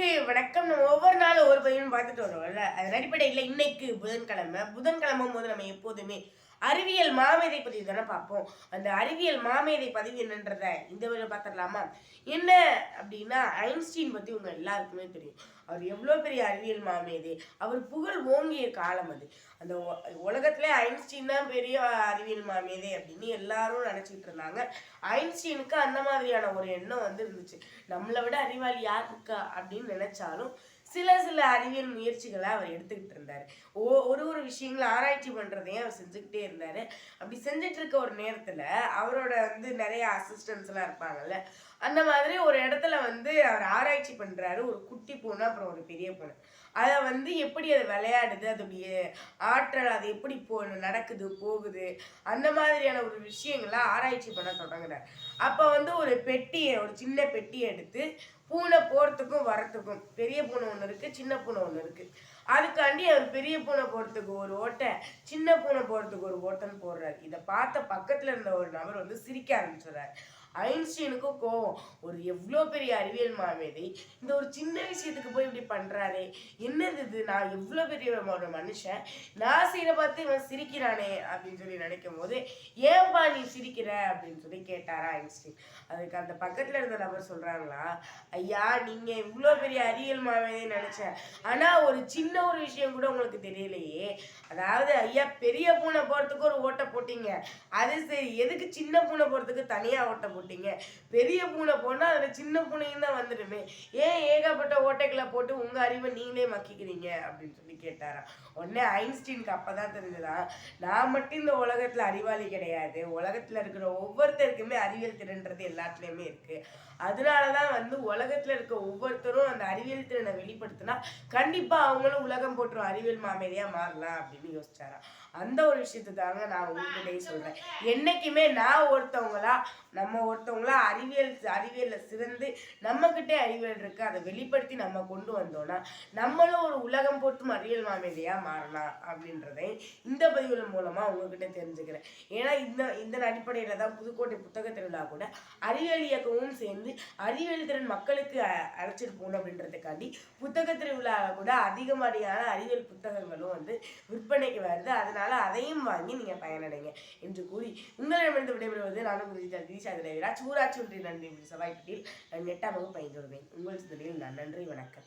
நேர்களுக்கு வணக்கம். நம்ம ஒவ்வொரு நாளும் ஒவ்வொரு பதிவும் பார்த்துட்டு வரோம்ல அதன் அடிப்படையில் இன்னைக்கு புதன்கிழமை. புதன்கிழமை போது நம்ம எப்போதுமே அறிவியல் மாமேதை பதிவு தானே பார்ப்போம். அந்த அறிவியல் மாமேதை பதிவு என்னன்றத இந்த வழியில பார்த்துடலாமா? என்ன அப்படின்னா ஐன்ஸ்டீன் பற்றி உங்கள் எல்லாருக்குமே தெரியும். அவர் எவ்வளோ பெரிய அறிவியல் மாமேதை? அவர் புகழ் ஓங்கிய காலம் அது. அந்த உ- உலகத்திலே ஐன்ஸ்டீன் தான் பெரிய அறிவியல் மாமேதை அப்படின்னு எல்லாரும் நினச்சிக்கிட்டு இருந்தாங்க. ஐன்ஸ்டீனுக்கு அந்த மாதிரியான ஒரு எண்ணம் வந்து இருந்துச்சு நம்மளை விட அறிவாளி யார் இருக்கா அப்படின்னு நினச்சாலும் சில சில அறிவியல் முயற்சிகளை அவர் எடுத்துக்கிட்டு இருந்தார். ஓ ஒரு ஒரு விஷயங்களை ஆராய்ச்சி பண்ணுறதையும் அவர் செஞ்சுக்கிட்டே இருந்தார். அப்படி செஞ்சுட்டு இருக்க ஒரு நேரத்தில் அவரோட வந்து நிறைய அசிஸ்டன்ஸ் எல்லாம் இருப்பாங்கல்ல அந்த மாதிரி ஒரு இடத்துல வந்து அவர் ஆராய்ச்சி பண்ணுறாரு ஒரு குட்டி பூனை அப்புறம் ஒரு பெரிய பூனை. அதை வந்து எப்படி அது விளையாடுது அதோடைய ஆற்றல் அது எப்படி போ நடக்குது போகுது அந்த மாதிரியான ஒரு விஷயங்களை ஆராய்ச்சி பண்ண தொடங்குறார். அப்போ வந்து ஒரு பெட்டியை ஒரு சின்ன பெட்டியை எடுத்து பூனை போகிறதுக்கும் வரத்துக்கும் பெரிய பூனை ஒன்று இருக்குது சின்ன பூனை ஒன்று இருக்குது அதுக்காண்டி அவர் பெரிய பூனை போகிறதுக்கு ஒரு ஓட்டை சின்ன பூனை போகிறதுக்கு ஒரு ஓட்டைன்னு போடுறாரு. இதை பார்த்த பக்கத்தில் இருந்த ஒரு நபர் வந்து சிரிக்க ஆரம்பிச்சிடுறாரு. ஐன்ஸ்டீனுக்கும் கோவம். ஒரு எவ்வளோ பெரிய அறிவியல் மாமேதை இந்த ஒரு சின்ன விஷயத்துக்கு போய் இப்படி பண்ணுறாரே என்னது இது? நான் எவ்வளோ பெரிய ஒரு மனுஷன். நான் செய்கிற பார்த்து இவன் சிரிக்கிறானே அப்படின்னு சொல்லி நினைக்கும் போது ஏன்பா நீ சிரிக்கிற அப்படின்னு சொல்லி கேட்டாரா ஐன்ஸ்டீன். அதுக்கு அந்த பக்கத்தில் இருந்த நபர் சொல்கிறாங்களா ஐயா நீங்கள் இவ்வளோ பெரிய அறிவியல் மாமேதை நினச்சேன் ஆனால் ஒரு சின்ன ஒரு விஷயம் கூட உங்களுக்கு தெரியலையே. அதாவது ஐயா பெரிய பூனை போகிறதுக்கு ஒரு ஓட்டை போட்டீங்க. அது சரி எதுக்கு சின்ன பூனை போகிறதுக்கு தனியாக ஓட்டை போட்டீங்க. பெரிய பூனை போனால் அதில் சின்ன பூனையும் தான் வந்துடுமே. ஏன் ஏகப்பட்ட ஓட்டைகளை போட்டு உங்கள் அறிவை நீங்களே மக்கிக்கிறீங்க? அப்படின்னு சொல்லி கேட்டாராம். உடனே ஐன்ஸ்டீனுக்கு அப்போ தான் தெரிஞ்சதா நான் மட்டும் இந்த உலகத்தில் அறிவாளி கிடையாது. உலகத்தில் இருக்கிற ஒவ்வொருத்தருக்குமே அறிவியல் திறன்றது எல்லாத்துலேயுமே இருக்குது அதனால தான் வந்து உலகத்தில் இருக்க ஒவ்வொருத்தரும் அந்த அறிவியல் திறனை வெளிப்படுத்தினா கண்டிப்பாக அவங்களும் உலகம் போற்றும் அறிவியல் மாமேதையாக மாறலாம் அப்படின்னு யோசிச்சாராம். அந்த ஒரு விஷயத்தை தாங்க நான் உங்ககிட்டயே சொல்கிறேன் என்னைக்குமே நான் ஒருத்தவங்களா நம்ம ஒருத்தவங்களாம் அறிவியல் அறிவியலில் சிறந்து நம்மக்கிட்டே அறிவியல் இருக்கு அதை வெளிப்படுத்தி நம்ம கொண்டு வந்தோம்னா நம்மளும் ஒரு உலகம் போட்டும் அறிவியல் மாமேதையாக மாறலாம் அப்படின்றதை இந்த பதிவுகள் மூலமாக உங்ககிட்ட தெரிஞ்சுக்கிறேன். ஏன்னா இந்த இந்த அடிப்படையில் தான் புதுக்கோட்டை புத்தக திருவிழா கூட அறிவியல் இயக்கமும் சேர்ந்து அறிவியல் திறன் மக்களுக்கு அ- அழைச்சிட்டு போகணும் அப்படின்றதுக்காண்டி புத்தக திருவிழாவில் கூட அதிகமாடியான அறிவியல் புத்தகங்களும் வந்து விற்பனைக்கு வருது. அதனால அதையும் வாங்கி நீங்கள் பயனடைங்க என்று கூறி உங்களிடமிருந்து விடைபெறுவது நானும் குறித்த திரிஷா தலைவராஜ் ஊராட்சி ஒன்றிய நன்றி சபாய்ப்பட்டியில் நான் எட்டாம் பயின்று வருவேன். உங்கள் சிந்தனையில் நான் நன்றி வணக்கம்.